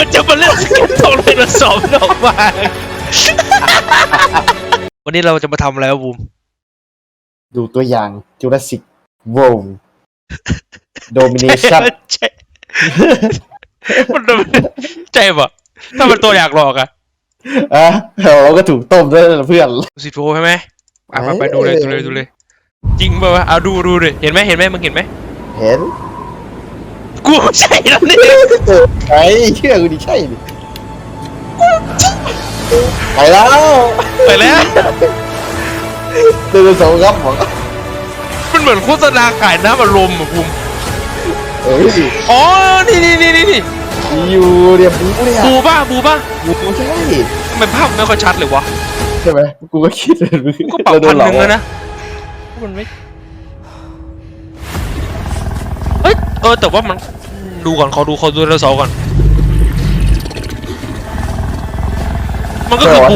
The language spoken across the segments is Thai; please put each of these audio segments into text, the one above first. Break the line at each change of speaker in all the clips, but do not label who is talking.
มันจะมาเล่นสเก็ตตรงไดโนเสาร์ออกมา วันนี้เราจะมาทำอะไรวะบูม
ดูตัวอย่างจูราสสิก World Domination
ใช่มันโดนใจปะถ้ามันตัวอยากหลอกอะ
อะเราก็ถูกต้มด้วยนะเพื่อน
สิโฟใช่ไหมอะไปไปดูเลยดูเลยดูเลย จริงป่าวะเอาดูดูเลยเห็นไหมเห็นไหมมึงเห็นไหม
เห็น
กูไม่ใช่แล้วนี่
ไอ้เชื่อกูดิใช่ดิไปแล้ว
ไปแล้ว
เดินสองครับหมอ
มันเหมือนโฆษณาขายน้ำอัดลมอะบูม
เอ้ย
อ๋อนี่นี่นี่นี่นี่
อยู่เรียบบูเนี่ย
บูบ้าบูบ้า
บูใช่
ทำไมภาพมันไม่ค่อยชัดเลยวะ
ใช่ไหมกูก็คิดเลย
กูก็ปรับพันหนึ่งแล้วนะมันไม่ ออแต่ว่ามันดูก่อนเขาดูเขาดูไดโนเสาร์ก่อน มันก็คือบู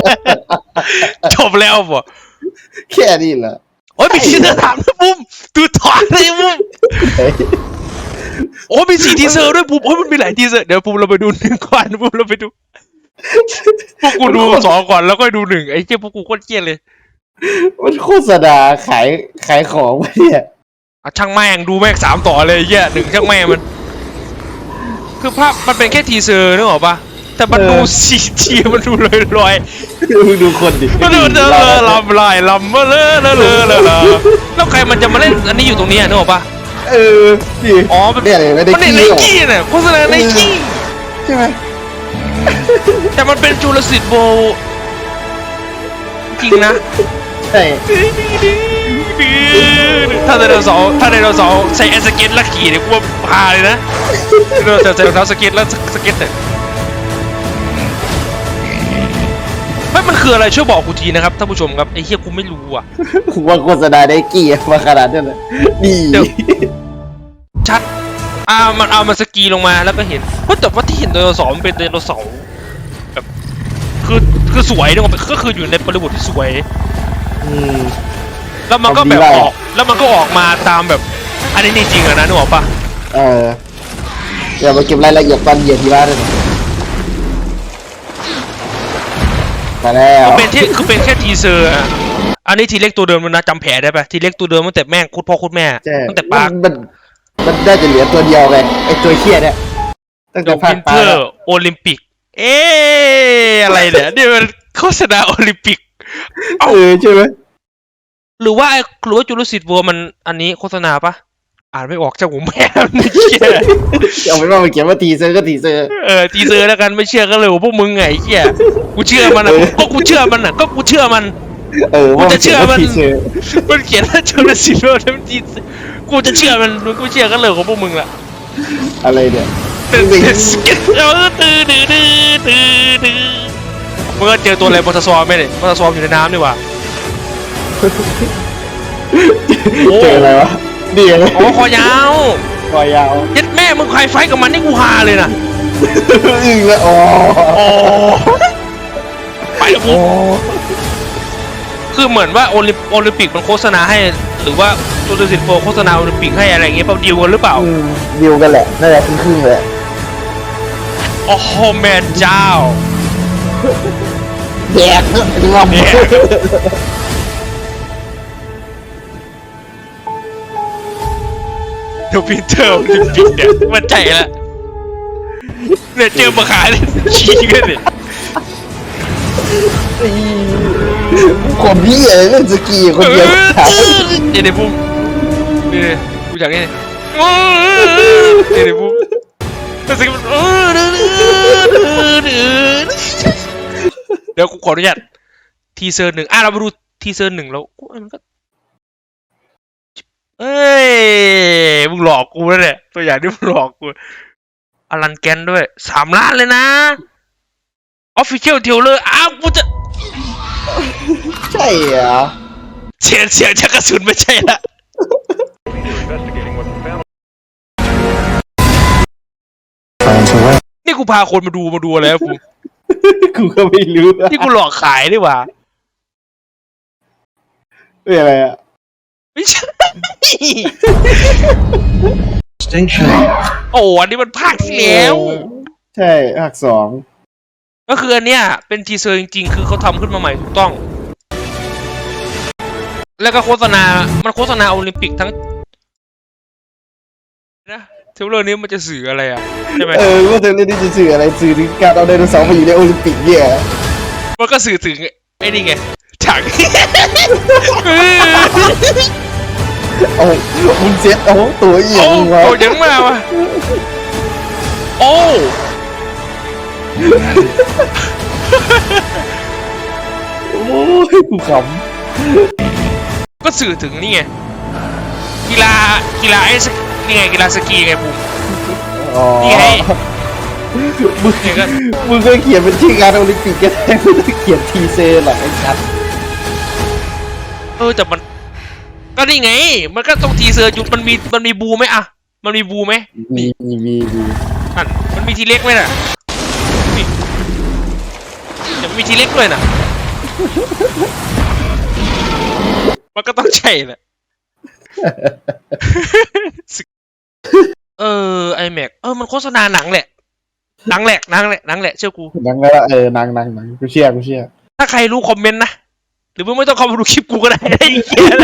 จบแล้วบ่
แค่นี้แหละ
โอ้ยมีทีเซอร์ถามนะบุ้มดูถอนเลยบุ้มโอ้ยมีสีทีเซอร์ด้วยบุ้มโอ้ยมันมีหลายทีเซอร์เดี๋ยวบุ้มเราไปดูหนึ่งก่อนบุ้มเราไปดูพวกกูดูสองก่อนแล้วก็ดูหนึ่งไอ้เจ้าพวกกูโคตรเกลียดเลย
มันโฆษณาขายขายของวะเนี่ย
อะช่างแม่งดูแม่งสามต่อเลยไอ้เหี้ยหนึ่งช่างแม่งมัน คือภาพมันเป็นแค่ทีเซอร์นึกออกปะแต่มันดูสีทีมันดูลอยลอย
มึงดูคนดิ
ๆมันดูเลอะเลอะลำลายลำเลอะเลอะเลอะเลอะเลอะแล้วใครมันจะมาเล่นอันนี้อยู่ตรงนี้อะนึกออกปะ
เออนี่
อ๋อมัน
เนี่ยเลยไม่ได้
มันเห็นไน
ขี้หรอก
กี้เนี่ยโฆษณาไนกี้
ใช่ไหม
แต่มันเป็นจูเลสิตโบจริงนะ
ใช่
ถ้าไดโนเสาร์ถ้าไดโนเสาร์ใส่แอสเก็ตแล้วขี่เนี่ยกูว่าพาเลยนะเราจะใส่รองเท้าสเก็ตแล้วสเก็ตเนี่ยไม่มันคืออะไรช่วยบอกกูทีนะครับท่านผู้ชมครับไอ้เฮียกูไม่รู้อะ
ว่าโฆษณาได้กี่มาขนาดนั้นเลยนี่
เดี๋ยว ชัดอ่ามันเอามาสกีลงมาแล้วก็เห็นเฮ้ยแต่ว่าที่เห็นไดโนเสาร์มันเป็นไดโนเสาร์แบบคือคือสวยนึกออกปะก็คืออยู่ในบริบทที่สวย
อืม
แล้วมันก็แบบ
ทำดี
อ
มาก
อกแล้วมันก็ออกมาตามแบบ อันนี้จริงๆอะนะนึกออกปะ
เอออย่ามาเก็บรายละเอียดตอนเหยียดที่บ้านด้วยนะมาแล้ว
คือเป็นที่คือเป็นแค่ทีเซอร์อะอันนี้ทีเล็กตัวเดิมมันนะจำแผลได้ปะทีเล็กตัวเดิมตั้งแต่แม่งคุดพ่อคุดแม่
ใช่
ตั้งแต่ปาก
มันมันได้จะเหลือตัวเดียวไงไอตัวเคียเนี่ยตั้ง
ด
แต่
อก
ภา
วิ
คนปลา
เทอ
แล้ว
ร์โอลิมปิก เอ๊ะอะไรเนี่ยนี่มันโฆษณาโอลิมปิก
เออใช่ไหม
หรือว่าไอ้หรือว่าจูรุสิตวัวมันอันนี้โฆษณาปะอ่านไม่ออกจากผมแม่ไม่เชื่อ
เอาเป็นว่ามันเขียนว่าทีเซอร์ก็ทีเซอร์
เออทีเซอร์แล้วกันไม่เชื่อก็เลยว่าพวกมึงไงไอ้เหี้ยกูเชื่อมันอะก็กูเชื่อมันอะก็กูเชื่อมัน
เออว่า
กูจะเชื่อมัน
ทีเซอร์
มันเขียนว่าจูเลสิโร่ทั้งทีกูจะเชื่อมันกูเชื่อก็เลยของพวกมึงละ
อะไรเนี่ย
ตื่นเต้นสเก็ตเออตื่นตื่นตื่นตื่นตื่นมึงก็เจอตัวอะไรมอเตอร์ซอมไหมเนี่ยมอเตอร์ซอมอยู่ในน้ำนี่หว่าโอ้
เจออะไรวะเดี๋ยว
โอ้คอยาว
คอยาว
ยัดแม่มึงใครไฟกับมันนี่กูฮาเลยนะ
อึ้งแล้วอ๋อ
โอ้ไปแล้วกู
โอ้
คือเหมือนว่าโอลิมโอลิมปิกมันโฆษณาให้ หรือว่าจูเลสิโฟโฆษณาโอลิมปิกให้อะไรอย่างเงี้ยเปล่าดีลกันหรือเปล่า
อืมดิวกันแหละนั่นแหละครึ่งๆเลย
โอ้โหแม่เจ้า
แดกเนอะ
เดี๋ยวพินเตอร์โอลิมปิกเนี่ยมันใจละเนี่ยเจอมาขายเลยชี้กันเลย
คนพี่อะไรเล่นสกีคนเดียวถาม
เดี๋ยวเดี๋ยวปุ๊บนี่เลยกูอยากนี่เดี๋ยวเดี๋ยวปุ๊บแต่สิ่งมันเดี๋ยวกูขออนุญาตทีเซอร์หนึ่งอะเรามาดูทีเซอร์หนึ่งแล้วกูมันก็เอ้ยมึง หลอกกูแล้วเนี่ยตัวอย่างที่มึงหลอกกูอลันแกนด้วยสามล้านเลยนะออฟฟิเชียลเทเลอร์อ้าวกูจะ
ใช่เหรอ
เสียงเสียงชักกระสุนไม่ใช่ละนี่กูพาคนมาดูมาดูอะไรครับผม
กูก็ไม่รู้
นี่กูหลอกขายดีกว่า
เป็นอะไรอะ
ไม่ใช่ โอ้อันนี้มันภาคที่แล้ว
ใช่ภาคสอง
ก็คืออันเนี้ยเป็นทีเซอร์จริงๆ คือเขาทำขึ้นมาใหม่ถูกต้อง แล้วก็โฆษณา มันโฆษณาโอลิมปิกทั้ง นะเทเลอร์นี้มันจะสื่ออะไรอะ ใช่ไหม
เออว่าเธอเรื่องนี้จะสื่ออะไรสื่อถึงการเอาไดโนเสาร์มาอยู่ในโอลิมปิกเนี่ย
มันก็สื่อถึงไอ้นี่ไงฉาก
โอ้มึงเซ็ตโอ้ตัวเอีย
โอ้
งมึงวะ
โหยังมาวะโอ้
โอ้ยกูข
ก็สื่อถึงนี่ไงกีฬากีฬาไอ้สกนี่ไงกีฬาสกีไงบูมำ
อ๋อ
นี่ไง
มึง
เนี่ยก็
มึงก็เขียนเป็นชื่องานโอลิมปิกก็ได้ไม่ต้องเขียนทีเซอร์หรอกไอ้ชัด
เออแต่มันก็ นี่ไง มันก็ต้องทีเซอร์จุดมันมีมันมีบูไหมอะมันมีบูไหม
มีมีมีมี
อันมันมีทีเล็กไหมน่ะนี่เดี๋ยวมันมีทีเล็กด้วยน่ะ มันก็ต้องใช่แหละเออไอแม็กเออมันโฆษณาหนังแหละหนังแหละหนังแหละหนังแหละเชื่อกู
นังก็เออนังนังนังกูเชื่อกูเชื่อ
ถ้าใครรู้คอมเมนต์นะ หรือมึงไม่ต้องเข้ามาดูคลิปกูก็ได้ไอ้เหี้ย